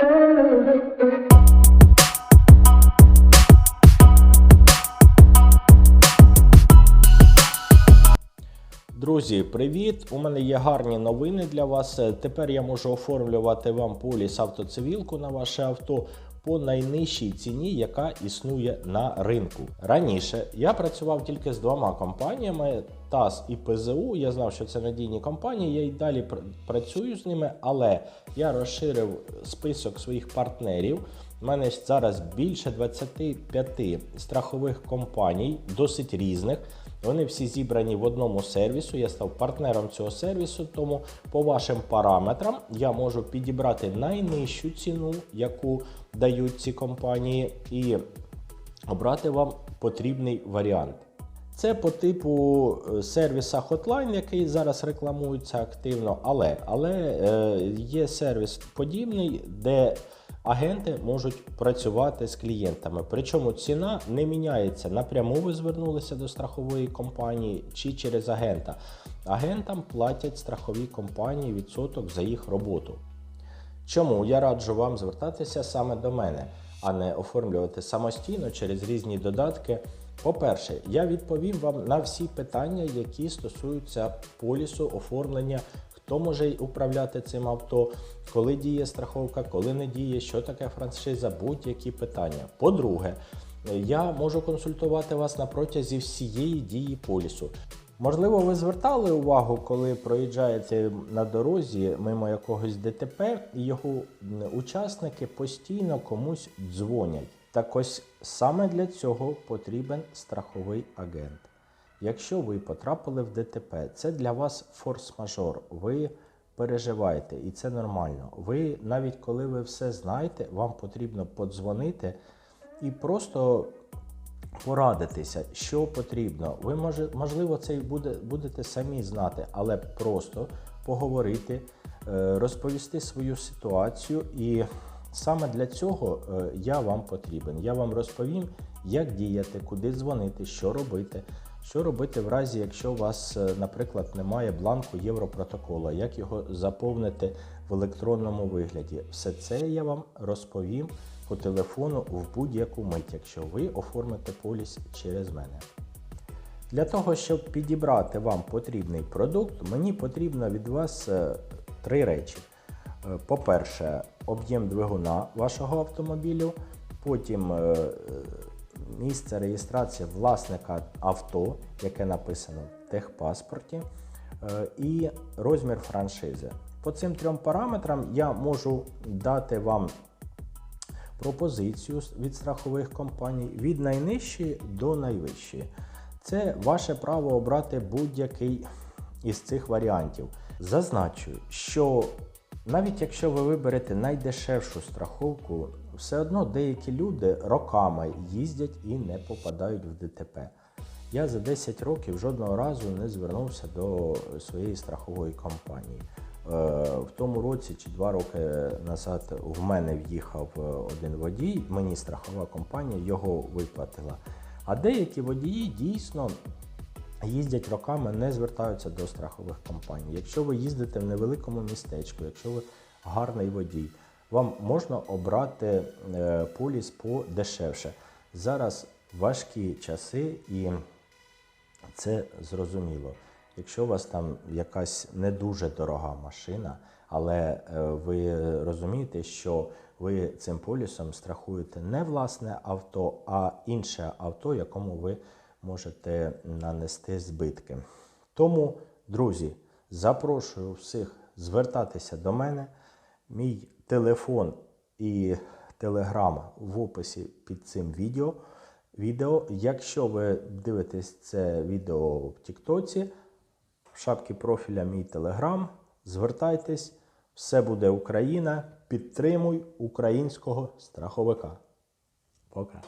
Друзі, привіт! У мене є гарні новини для вас. Тепер я можу оформлювати вам поліс автоцивілку на ваше авто по найнижчій ціні, яка існує на ринку. Раніше я працював тільки з двома компаніями ТАС і ПЗУ. Я знав, що це надійні компанії. Я й далі пр- працюю з ними, але я розширив список своїх партнерів. У мене зараз більше 25 страхових компаній, досить різних. Вони всі зібрані в одному сервісу. Я став партнером цього сервісу, тому по вашим параметрам я можу підібрати найнижчу ціну, яку дають ці компанії, і обрати вам потрібний варіант. Це по типу е, сервіса Hotline, який зараз рекламується активно, але, але е, є сервіс подібний, де агенти можуть працювати з клієнтами. Причому ціна не міняється. Напряму ви звернулися до страхової компанії чи через агента. Агентам платять страхові компанії відсоток за їх роботу. Чому я раджу вам звертатися саме до мене, а не оформлювати самостійно через різні додатки. По-перше, я відповім вам на всі питання, які стосуються полісу, оформлення, хто може управляти цим авто, коли діє страховка, коли не діє, що таке франшиза, будь-які питання. По-друге, я можу консультувати вас на протязі всієї дії полісу. Можливо, ви звертали увагу, коли проїжджаєте на дорозі мимо якогось ДТП, і його учасники постійно комусь дзвонять. Так ось саме для цього потрібен страховий агент. Якщо ви потрапили в ДТП, це для вас форс-мажор. Ви переживаєте, і це нормально. Ви навіть коли ви все знаєте, вам потрібно подзвонити і просто порадитися, що потрібно. Ви може, можливо, це і буде, будете самі знати, але просто поговорити, е, розповісти свою ситуацію. І саме для цього е, я вам потрібен. Я вам розповім, як діяти, куди дзвонити, що робити. Що робити в разі, якщо у вас, е, наприклад, немає бланку Європротокола, як його заповнити в електронному вигляді? Все це я вам розповім по телефону в будь-яку мить, якщо ви оформите поліс через мене. Для того, щоб підібрати вам потрібний продукт, мені потрібно від вас е, три речі. Е, По-перше, об'єм двигуна вашого автомобілю, потім місце реєстрації власника авто, яке написано в техпаспорті, е, і розмір франшизи. По цим трьом параметрам я можу дати вам пропозицію від страхових компаній від найнижчої до найвищої. Це ваше право обрати будь-який із цих варіантів. Зазначу, що навіть якщо ви виберете найдешевшу страховку, все одно деякі люди роками їздять і не попадають в ДТП. Я за 10 років жодного разу не звернувся до своєї страхової компанії. Е, В тому році чи два роки назад в мене в'їхав е, один водій, мені страхова компанія його виплатила. А деякі водії дійсно їздять роками, не звертаються до страхових компаній. Якщо ви їздите в невеликому містечку, якщо ви гарний водій, вам можна обрати е, поліс подешевше. Зараз важкі часи і це зрозуміло. Якщо у вас там якась не дуже дорога машина, але е, ви розумієте, що ви цим полісом страхуєте не власне авто, а інше авто, якому ви можете нанести збитки. Тому, друзі, запрошую всіх звертатися до мене. Мій телефон і телеграм в описі під цим відео. відео. Якщо ви дивитесь це відео в Тіктоці, в шапці профіля мій телеграм, звертайтесь, все буде Україна. Підтримуй українського страховика. Пока.